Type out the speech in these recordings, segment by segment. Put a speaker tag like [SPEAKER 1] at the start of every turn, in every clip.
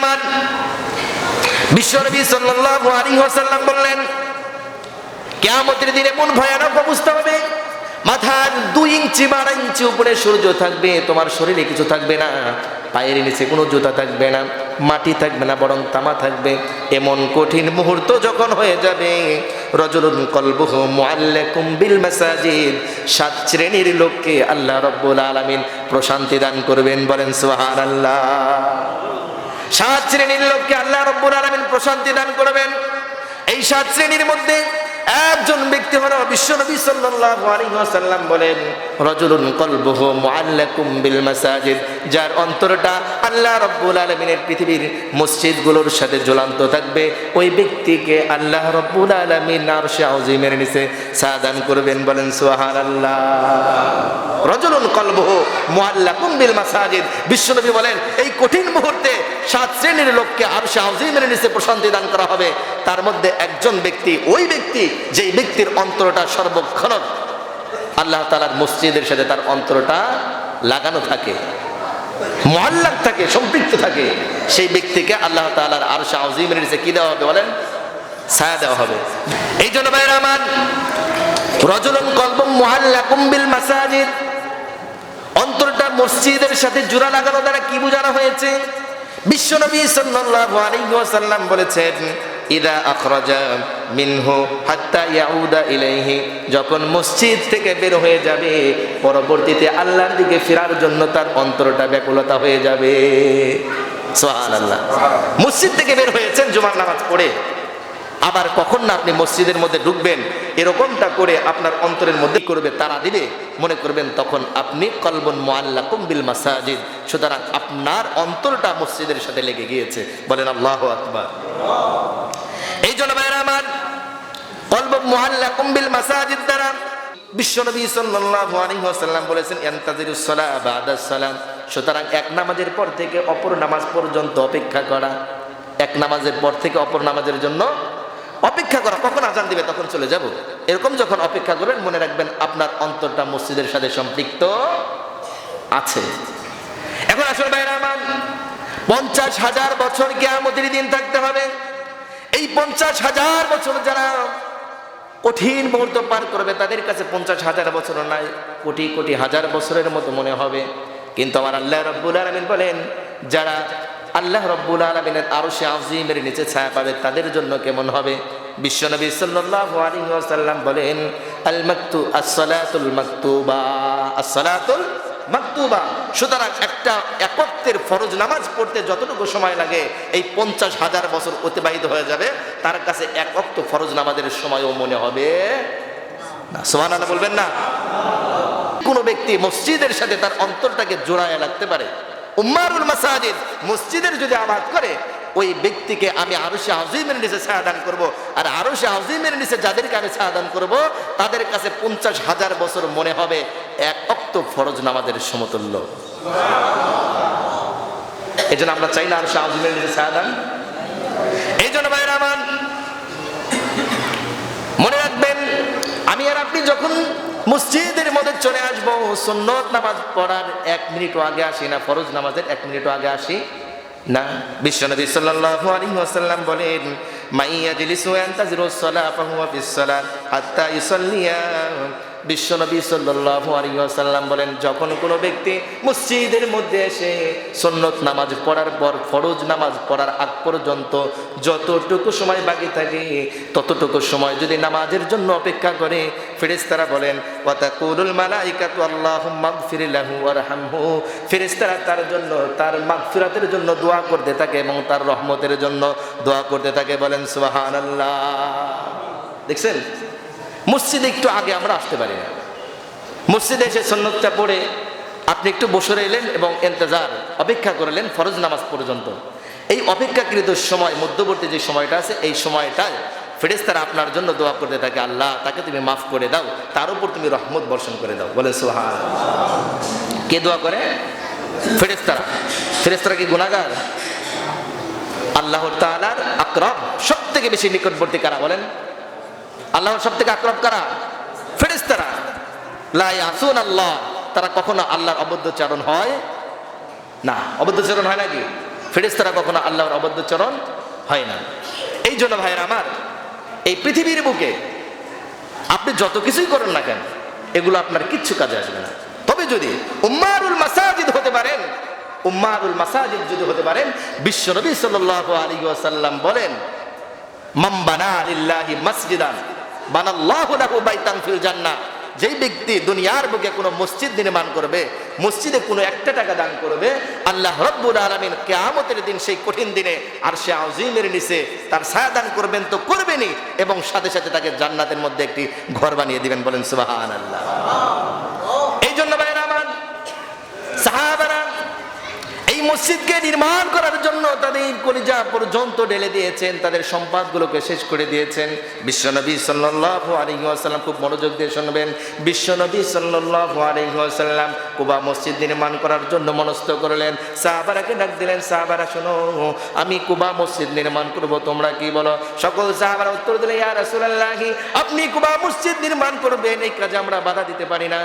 [SPEAKER 1] আমার বিশ্বনবী সাল্লাল্লাহু আলাইহি ওয়াসাল্লাম বললেন, কিয়ামতের দিনে এমন ভয়ানক অবস্থা হবে? মাথার দুই ইঞ্চি ইঞ্চি উপরে সূর্য থাকবে, তোমার শরীরে কিছু থাকবে না, পায়ের নিচে কোনো জুতা থাকবে না, মাটি থাকবে না, বরং তামা থাকবে। এমন কঠিন মুহূর্ত যখন হয়ে যাবে, রজলুন কলবুহু মুআল্লাকুম বিল সাত শ্রেণির লোককে আল্লাহ রব্বুল আলামিন প্রশান্তি দান করবেন, বলেন সুবহানাল্লাহ। সাত শ্রেণির লোককে আল্লাহ রব্বুল আলমিন প্রশান্তি দান করবেন। এই সাত শ্রেণির মধ্যে একজন ব্যক্তি হলো বিশ্বনবী ওয়াসাল্লাম বলেন, রাজুলুন কলবুহু মুআল্লাকুম বিল মাসাজিদ যার অন্তরটা আল্লাহ রাব্বুল আলামিনের পৃথিবীর মসজিদগুলোর সাথে ঝুলান্ত থাকবে। ওই ব্যক্তিকে আল্লাহ রাব্বুল আলামিন আরশে আযীমের নিচে সাদান করবেন, বলেন, সুবহানাল্লাহ রজুলুন কলবুহু মুআল্লাকুম বিল মাসাজিদ। বিশ্বনবী বলেন, এই কঠিন মুহূর্তে সাত শ্রেণির লোককে আরশে আযীমের নিচে প্রশান্তি দান করা হবে। তার মধ্যে একজন ব্যক্তি, ওই ব্যক্তি যেই ব্যক্তির অন্তরটা সর্বক্ষণ আল্লাহ তালার মসজিদের সাথে তার অন্তরটা লাগানো থাকে মহল্লাক থাকে, সম্পৃক্ত থাকে। সেই ব্যক্তিকে আল্লাহ তালার আর শাহজিমের নিচে কি দেওয়া হবে বলেন? ছায়া দেওয়া হবে। এই জন্য ভাইয়ের আমার রজলম কলবম মহাল্লা কুম্বিল মাসাজিদ। অন্তরটা মসজিদের সাথে জোড়া লাগানো দ্বারা কি বোঝানো হয়েছে? বিশ্বনবী সাল্লাল্লাহু আলাইহি ওয়াসাল্লাম বলেছেন, ইদা আখরাজা মিনহু হাত্তা ইয়াউদা ইলাইহি যখন মসজিদ থেকে বের হয়ে যাবে, পরবর্তীতে আল্লাহর দিকে ফেরার জন্য তার অন্তরটা ব্যাকুলতা হয়ে যাবে। সুবহানাল্লাহ। মসজিদ থেকে বের হয়েছেন জুমার নামাজ পড়ে। আবার কখন না আপনি মসজিদের মধ্যে ঢুকবেন, এরকমটা করে আপনার অন্তরের মধ্যে করবে, তারা দিবে? মনে করবেন তখন আপনি কলবন মোয়াল্লা কুম্বিল মাসাজিদ। সুতরাং আপনার অন্তরটা মসজিদের সাথে লেগে গিয়েছে। বলেন আল্লাহ আকবার। এই জন্য আমার কলব মোহাল্লা কুম্বিল মাসাজিদ দ্বারা বিশ্বনবী সাল্লাল্লাহু আলাইহি ওয়াসাল্লাম বলেছেন, ইয়ান্তাজিরুস সালাহ বাদাস সালাম। সুতরাং এক নামাজের পর থেকে অপর নামাজ পর্যন্ত অপেক্ষা করা, এক নামাজের পর থেকে অপর নামাজের জন্য অপেক্ষা করা, কখন আজান দিবে তখন চলে যাব। এরকম যখন অপেক্ষা করবেন, মনে রাখবেন আপনার অন্তরটা মসজিদের সাথে সম্পৃক্ত আছে। এখন আসলে ভাইরা পঞ্চাশ হাজার বছর কেয়ামতের দিন থাকতে হবে। এই পঞ্চাশ হাজার বছর যারা কঠিন মুহূর্ত পার করবে, তাদের কাছে পঞ্চাশ হাজার বছর নাই, কোটি কোটি হাজার বছরের মতো মনে হবে। কিন্তু আমার আল্লাহ রব্বুল আলমিন বলেন, যারা আল্লাহ রব্বুল আলমিনের আরও সে আজিমের নিচে ছায়া পাবে, তাদের জন্য কেমন হবে? বিশ্বনবী সাল্লাল্লাহু আলাইহি ওয়াসাল্লাম বলেন আল মাকতু as-সালাতুল মাকতুবা as-সালাতুল মাকতুবা। সুতরাং একটা একত্বের ফরজ নামাজ পড়তে যতটুকু সময় লাগে, এই পঞ্চাশ হাজার বছর অতিবাহিত হয়ে যাবে। তার কাছে এক ফরজ নামাজের সময়ও মনে হবে না। সোহান বলবেন না? কোন ব্যক্তি মসজিদের সাথে তার অন্তরটাকে জোড়ায় লাগতে পারে। উম্মারুল মাসাজিদ, মসজিদের যদি আবাদ করে, ওই ব্যক্তিকে আমি আরও সে আজিমের নিচে ছায়াদান করব। আর আরও সে আজিমের নিচে যাদেরকে আমি ছায়াদান করব, তাদের কাছে পঞ্চাশ হাজার বছর মনে হবে, এক অক্ত ফরজ নামাজের সমতুল্য। এই জন্য আমরা চাই না আরও সে আজিমের নিচে ছায়াদান। এই জন্য ভাইরা আমার মনে রাখবেন, আমি আর আপনি যখন মসজিদের মধ্যে চলে আসব। সুন্নত নামাজ পড়ার এক মিনিট আগে আসি না, ফরজ নামাজের এক মিনিটও আগে আসি না। বিশ্বনবী সাল্লাল্লাহু আলাইহি ওয়াসাল্লাম বলেন মাইয়া জিলিসু আনতাজিরুস সালাহ ফাহুয়া ফিস সালাহ হাত্তা ইউসাল্লিয়া। বিশ্বনবী সাল্লাল্লাহু আলাইহি ওয়াসাল্লাম বলেন, যখন কোনো ব্যক্তি মসজিদের মধ্যে এসে সুন্নত নামাজ পড়ার পর, ফরজ নামাজ পড়ার আগ পর্যন্ত যতটুকু সময় বাকি থাকে, ততটুকু সময় যদি নামাজের জন্য অপেক্ষা করে, ফেরেশতারা বলেন ওয়া তাকুলুল মালাইকাতু আল্লাহুম্মা গফির লাহু ওয়ারহামহু। ফেরেশতারা তার জন্য, তার মাগফিরাতের জন্য দোয়া করতে থাকে এবং তার রহমতের জন্য দোয়া করতে থাকে, বলেন, সুবহানাল্লাহ। দেখছেন? মসজিদে একটু আগে আমরা আসতে পারি না। মসজিদে এসে সন্ন্যতটা পড়ে আপনি একটু বসে এলেন এবং এন্তেজার অপেক্ষা করলেন ফরজ নামাজ পর্যন্ত। এই অপেক্ষাকৃত সময়, মধ্যবর্তী যে সময়টা আছে, এই সময়টায় ফেরেস্তারা আপনার জন্য দোয়া করতে থাকে, আল্লাহ, তাকে তুমি মাফ করে দাও, তার উপর তুমি রহমত বর্ষণ করে দাও। বলে সোহান কে দোয়া করে? ফেরেস্তারা ফেরেস্তারা কি গুণাগার আল্লাহ তাআলার আকরব সব থেকে বেশি নিকটবর্তী কারা বলেন? আল্লাহর সব থেকে আক্রম কারা? ফেরেস্তারা লাই আসুন আল্লাহ। তারা কখনো আল্লাহর অবদ্ধচারণ হয় না। অবদ্ধচারণ হয় নাকি ফেরেস্তারা কখনো আল্লাহর অবদ্ধ চরণ হয় না। এই জন্য ভাইয়ের আমার, এই পৃথিবীর বুকে আপনি যত কিছুই করেন না কেন, এগুলো আপনার কিচ্ছু কাজে আসবে না। তবে যদি উম্মারুল মাসাজিদ হতে পারেন, উম্মারুল মাসাজিদ যদি হতে পারেন, বিশ্বনবী সাল্লাল্লাহু আলাইহি ওয়াসাল্লাম বলেন, মান বানা লিল্লাহি মাসজিদান জান্নাহ। যেই ব্যক্তি দুনিয়ার বুকে কোনো মসজিদ নির্মাণ করবে, মসজিদে কোনো একটা টাকা দান করবে, আল্লাহ রব্বুল আলমিন কেয়ামতের দিন সেই কঠিন দিনে আর সে আজিমের নিচে তার ছায়া দান করবেন তো করবেনই এবং সাথে সাথে তাকে জান্নাতের মধ্যে একটি ঘর বানিয়ে দিবেন বলেন সুবাহ এই জন্য ভাইরা আমার সাহাবারা এই মসজিদকে নির্মাণ করার জন্য তাদের কলিজা পর্যন্ত ঢেলে দিয়েছেন, তাদের সম্পদগুলোকে শেষ করে দিয়েছেন। বিশ্বনবী সাল্লাল্লাহু আলাইহি ওয়াসাল্লাম খুব মনোযোগ দিয়ে শুনবেন। বিশ্বনবী সাল্লাল্লাহু আলাইহি ওয়াসাল্লাম কুবা মসজিদ নির্মাণ করার জন্য মনস্থ করলেন। সাহাবারাকে ডাক দিলেন, সাহাবারা, শোনো, আমি কুবা মসজিদ নির্মাণ করব, তোমরা কি বলো? সকল সাহাবারা উত্তর দিলে ইয়া রাসূলুল্লাহি, আপনি কুবা মসজিদ নির্মাণ করবেন, এই কাজে আমরা বাধা দিতে পারি না।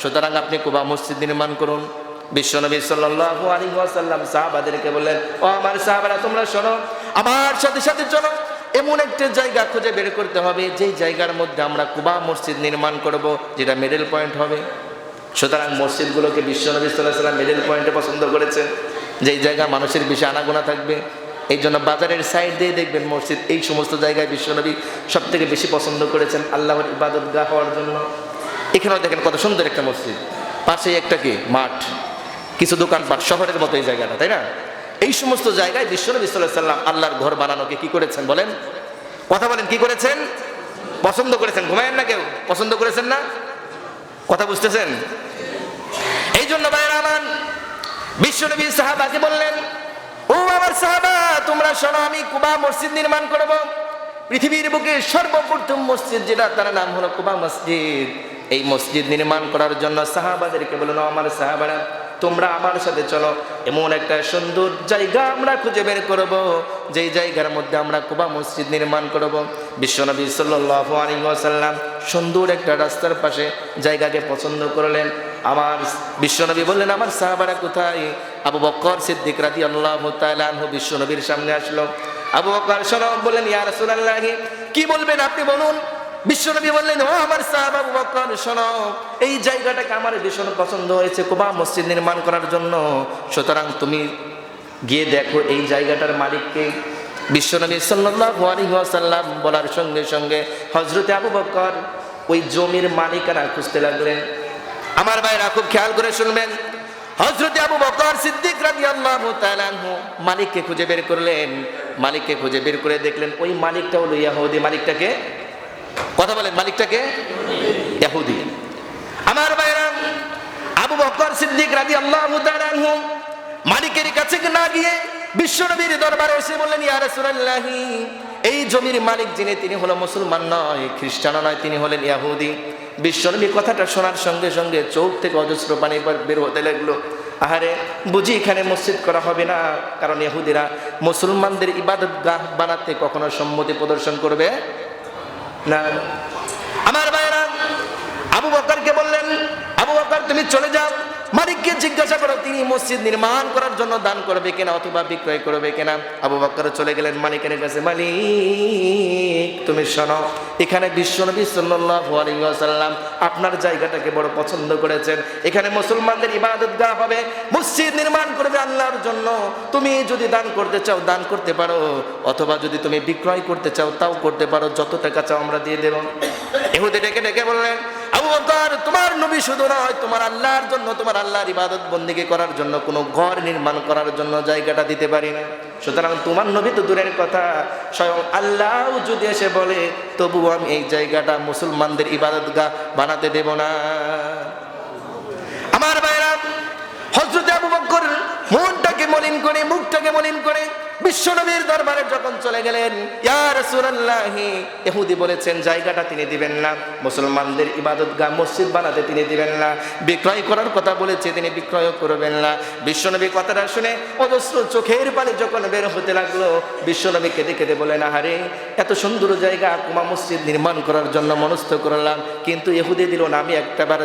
[SPEAKER 1] সুতরাং আপনি কুবা মসজিদ নির্মাণ করুন। বিশ্বনবী সাল্লাল্লাহু আলাইহি ওয়াসাল্লাম সাহাবাদেরকে বললেন, ও আমার সাহাবারা, তোমরা শোনো, আমার সাথে সাথে চলো। এমন একটা জায়গা খুঁজে বের করতে হবে, যেই জায়গার মধ্যে আমরা কুবা মসজিদ নির্মাণ করব, যেটা মিডল পয়েন্ট হবে। সুতরাং মসজিদগুলোকে বিশ্বনবী সাল্লাহ সাল্লাম মিডল পয়েন্টে পছন্দ করেছেন। যেই জায়গা মানুষের বেশি আনাগোনা থাকবে, এই জন্য বাজারের সাইড দিয়ে দেখবেন মসজিদ, এই সমস্ত জায়গায় বিশ্বনবী সব থেকে বেশি পছন্দ করেছেন আল্লাহর ইবাদত গা হওয়ার জন্য। এখানেও দেখেন কত সুন্দর একটা মসজিদ। পাশেই একটা কি? মাঠ। কিছু দোকানপাট শহরের মতো এই জায়গাটা, তাই না? এই সমস্ত জায়গায় বিশ্বনবী সাল্লাম আল্লাহর ঘর বানানোকে কি করেছেন বলেন? কথা বলেন, কি করেছেন? পছন্দ করেছেন? ঘুমায়েন না কেউ? পছন্দ করেছেন না? কথা বুঝতেছেন? এই জন্য ভাইয়ের আমার বিশ্বনবী সাহাবাকে বললেন? ও আমার সাহাবা, তোমরা শোনো, আমি কুবা মসজিদ নির্মাণ করব। পৃথিবীর বুকে সর্বপ্রথম মসজিদ যেটা, তার নাম হলো কুবা মসজিদ। এই মসজিদ নির্মাণ করার জন্য সাহাবাদেরকে বলল আমার সাহাবারা তোমরা আমার সাথে চলো। এমন একটা সুন্দর জায়গা আমরা খুঁজে বের করব, যেই জায়গার মধ্যে আমরা কুবা মসজিদ নির্মাণ করব। বিশ্বনবী আলাইহি ওয়াসাল্লাম সুন্দর একটা রাস্তার পাশে জায়গাকে পছন্দ করলেন। আমার বিশ্বনবী বললেন, আমার সাহাবারা কোথায়? আবু বকর সিদ্দিক রাদি আল্লাহ তালু বিশ্বনবীর সামনে আসলো। আবু বকর শোনো বললেন, ইয়া রাসূলুল্লাহ, কি বলবেন আপনি বলুন? বিশ্বনবী বললেন, ও আমার সাহাব আবু বকর, শোনো, এই জায়গাটাকে আমার ভীষণ পছন্দ হয়েছে কুবা মসজিদ নির্মাণ করার জন্য। সুতরাং তুমি গিয়ে দেখো এই জায়গাটার মালিককে। বিশ্বনবী সাল্লাল্লাহু আলাইহি ওয়াসাল্লাম বলার সঙ্গে সঙ্গে হযরতে আবু বকর ওই জমির মালিকানা খুঁজতে লাগলেন। আমার ভাইরা, খুব খেয়াল করে শুনবেন হজরত আবু বকর সিদ্দিক রাদিয়াল্লাহু তাআলা মালিককে খুঁজে বের করলেন। মালিককে খুঁজে বের করে দেখলেন, ওই মালিকটা হলো ইয়াহুদি মালিকটাকে কথা বলেন, মালিকটাকে? ইয়াহুদি। আমার ভাইরা আবু বকর সিদ্দিক তাআলা আনহু মালিকের কাছে না গিয়ে বিশ্বনবীর দরবারে এসে বললেন, ইয়া রাসূলুল্লাহি এই জমির মালিক যিনি, তিনি হলো মুসলমান নয় খ্রিস্টান নয়, তিনি হলেন ইয়াহুদি। বিশ্বনবী কথাটা শোনার সঙ্গে সঙ্গে চোখ থেকে অজস্র পানি বের হতে লাগল। আহারে, বুঝি এখানে মসজিদ করা হবে না, কারণ ইহুদিরা মুসলমানদের ইবাদত বানাতে কখনো সম্মতি প্রদর্শন করবে? না। আমার ভাইয়েরা আবু বকরকে বললেন আবু বকর তুমি চলে যাও। মালিককে জিজ্ঞাসা করো, তিনি মসজিদ নির্মাণ করার জন্য দান করবে কিনা অথবা বিক্রয় করবে কিনা? আবু বকর চলে গেলেন মালিকের কাছে, মালিক, তুমি শোনো, এখানে বিশ্বনবী সাল্লাল্লাহু আলাইহি ওয়াসাল্লাম আপনার জায়গাটাকে বড় পছন্দ করেছেন। এখানে মুসলমানদের ইবাদত গাহ হবে, মসজিদ নির্মাণ করবে আল্লাহর জন্য। তুমি যদি দান করতে চাও, দান করতে পারো, অথবা যদি তুমি বিক্রয় করতে চাও, তাও করতে পারো, যত টাকা চাও আমরা দিয়ে দেব। এহুদি ডেকে ডেকে বললেন আবু বকর, তোমার নবী শুধু নয়, তোমার আল্লাহর জন্য, তোমার আল্লাহর ইবাদত বন্দিকে করার জন্য কোনো ঘর নির্মাণ করার জন্য জায়গাটা দিতে পারি না। সুতরাং তোমার নবী তো দূরের কথা, স্বয়ং আল্লাহ যদি এসে বলে, তবুও আমি এই জায়গাটা মুসলমানদের ইবাদত গা বানাতে দেব না। আমার ভাইরা হজরত আবু বকর মনটাকে মলিন করে, মুখটাকে মলিন করে বিশ্বনবীর দরবারে যখন চলে গেলেন ইহুদি বলেছেন, জায়গাটা তিনি দিবেন না, মুসলমানদের ইবাদত গা মসজিদ বানাতে তিনি দিবেন না, বিক্রয় করার কথা বলেছে, তিনি বিক্রয় করবেন না। বিশ্বনবী কথাটা শুনে অজস্র চোখের পানি যখন বের হতে লাগল বিশ্বনবী কেঁদে কেঁদে বলেন, আহারে, এত সুন্দর জায়গা, কুমা মসজিদ নির্মাণ করার জন্য মনস্থ করলাম, কিন্তু ইহুদি দিল না, আমি একটা বার